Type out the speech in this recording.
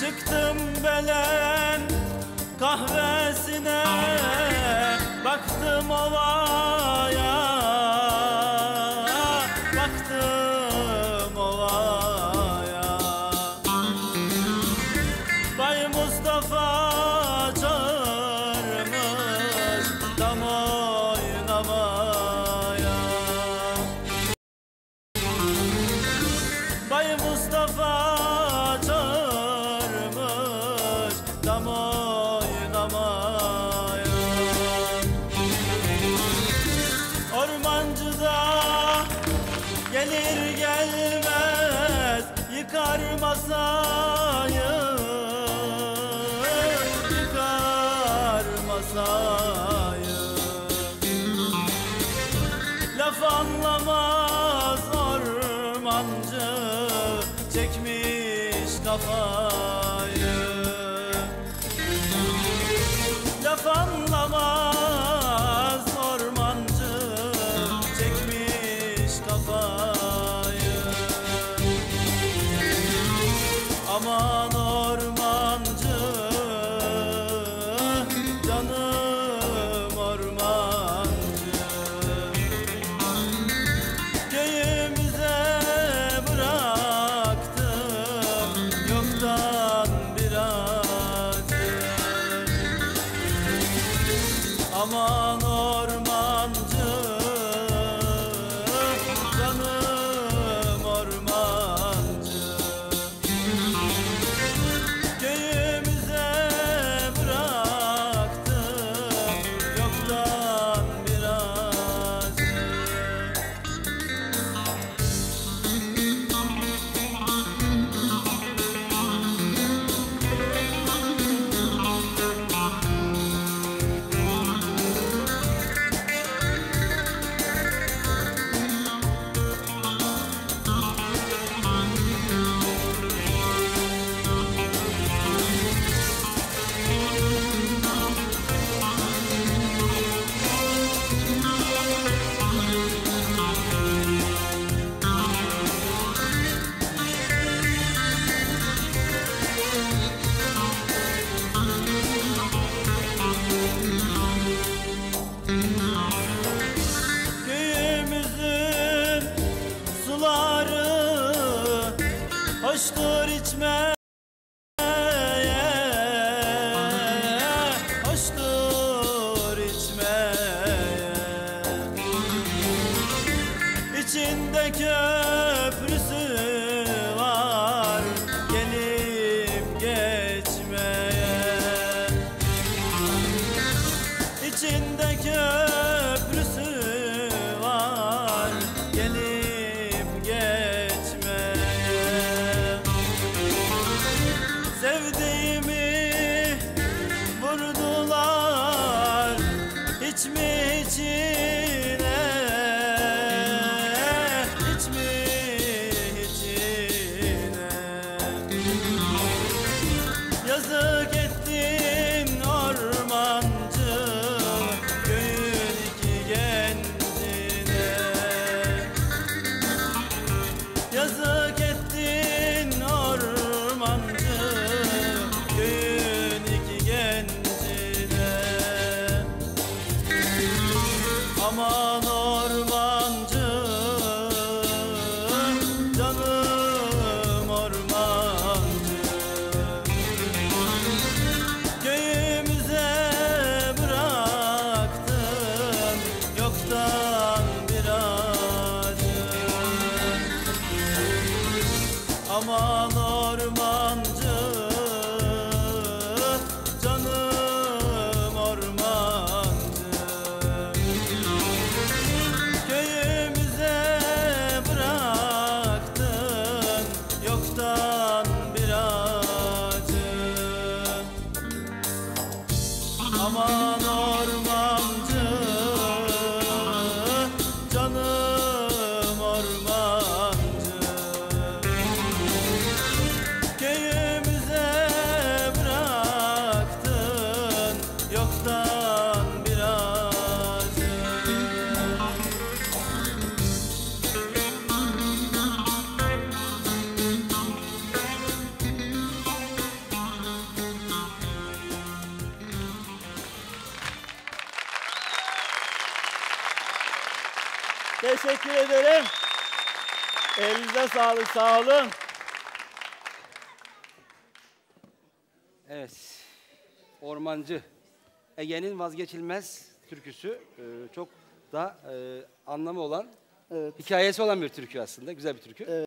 Çıktım belen kahvesine Baktım ovaya sancı çekmiş kafa. de köprü Aman ormancı Canım ormancı. Köyümüze bıraktın Yoktan bir acı Aman ormancı. Teşekkür ederim. Elinize sağlık, sağ olun. Evet. Ormancı. Ege'nin vazgeçilmez türküsü. Ee, çok da e, anlamı olan, Evet. hikayesi olan bir türkü aslında. Güzel bir türkü. Evet.